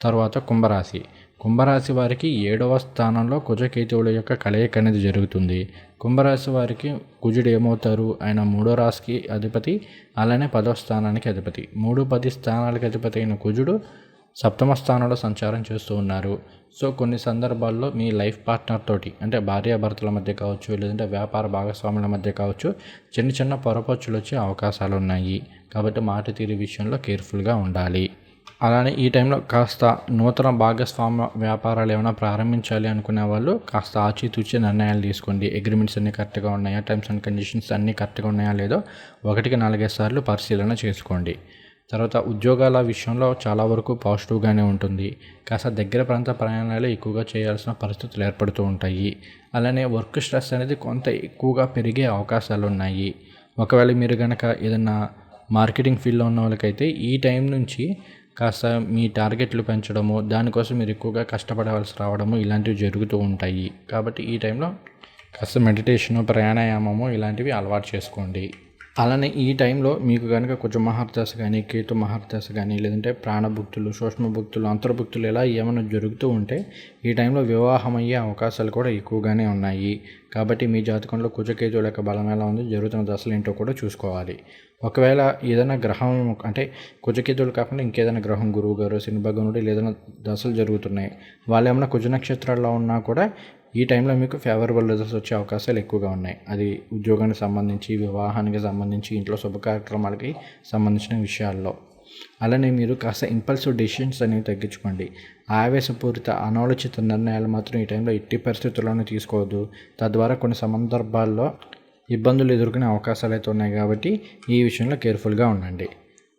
తర్వాత కుంభరాశి. కుంభరాశి వారికి ఏడవ స్థానంలో కుజకేతువుల యొక్క కలయిక అనేది జరుగుతుంది. కుంభరాశి వారికి కుజుడు ఏమవుతారు? ఆయన మూడో రాశికి అధిపతి అలానే పదవ స్థానానికి అధిపతి. మూడు పది స్థానాలకు అధిపతి అయిన కుజుడు సప్తమ స్థానంలో సంచారం చేస్తూ ఉన్నారు. సో కొన్ని సందర్భాల్లో మీ లైఫ్ పార్ట్నర్ తోటి అంటే భార్యాభర్తల మధ్య కావచ్చు లేదంటే వ్యాపార భాగస్వాముల మధ్య కావచ్చు చిన్న చిన్న పొరపచ్చులు వచ్చే అవకాశాలు ఉన్నాయి. కాబట్టి మాట తీరు విషయంలో కేర్ఫుల్గా ఉండాలి. అలానే ఈ టైంలో కాస్త నూతన భాగస్వామ్య వ్యాపారాలు ఏమైనా ప్రారంభించాలి అనుకునే వాళ్ళు కాస్త ఆచితూచి నిర్ణయాలు తీసుకోండి. అగ్రిమెంట్స్ అన్నీ కరెక్ట్గా ఉన్నాయా? టర్మ్స్ అండ్ కండిషన్స్ అన్నీ కరెక్ట్గా ఉన్నాయా లేదో ఒకటికి నాలుగైదు సార్లు పరిశీలన చేసుకోండి. తర్వాత ఉద్యోగాల విషయంలో చాలా వరకు పాజిటివ్గానే ఉంటుంది. కాస్త దగ్గర ప్రాంత ప్రయాణాలు ఎక్కువగా చేయాల్సిన పరిస్థితులు ఏర్పడుతూ ఉంటాయి. అలానే వర్క్ స్ట్రెస్ అనేది కొంత ఎక్కువగా పెరిగే అవకాశాలు ఉన్నాయి. ఒకవేళ మీరు కనుక ఏదైనా మార్కెటింగ్ ఫీల్డ్లో ఉన్న వాళ్ళకైతే ఈ టైం నుంచి కాస్త మీ టార్గెట్లు పెంచడము దానికోసం మీరు ఎక్కువగా కష్టపడవలసి రావడము ఇలాంటివి జరుగుతూ ఉంటాయి. కాబట్టి ఈ టైంలో కాస్త మెడిటేషను ప్రాణాయామము ఇలాంటివి అలవాటు చేసుకోండి. అలానే ఈ టైంలో మీకు కనుక కొంచెం మహర్దశ కానీ కేతు మహర్దశ కానీ లేదంటే ప్రాణభుక్తులు సూక్ష్మభుక్తులు అంతర్భుక్తులు ఇలా ఏమైనా జరుగుతూ ఉంటే ఈ టైంలో వివాహం అయ్యే అవకాశాలు కూడా ఎక్కువగానే ఉన్నాయి. కాబట్టి మీ జాతకంలో కుజకేతువుల యొక్క బలం ఎలా ఉంది జరుగుతున్న దశలు ఏంటో కూడా చూసుకోవాలి. ఒకవేళ ఏదైనా గ్రహం అంటే కుజకేతువులు కాకుండా ఇంకేదైనా గ్రహం గురువు గారు శని ఏదైనా దశలు జరుగుతున్నాయి. వాళ్ళు ఏమైనా కుజ నక్షత్రాల్లో ఉన్నా కూడా ఈ టైంలో మీకు ఫేవరబుల్ రిజల్ట్స్ వచ్చే అవకాశాలు ఎక్కువగా ఉన్నాయి. అది ఉద్యోగానికి సంబంధించి వివాహానికి సంబంధించి ఇంట్లో శుభ కార్యక్రమాలకి సంబంధించిన విషయాల్లో. అలానే మీరు కాస్త ఇంపల్సివ్ డెసిషన్స్ అనేవి తగ్గించుకోండి. ఆవేశపూరిత అనాలోచిత నిర్ణయాలు మాత్రం ఈ టైంలో ఎట్టి పరిస్థితుల్లోనూ తీసుకోవద్దు. తద్వారా కొన్ని సందర్భాల్లో ఇబ్బందులు ఎదుర్కొనే అవకాశాలు అయితే ఉన్నాయి కాబట్టి ఈ విషయంలో కేర్ఫుల్గా ఉండండి.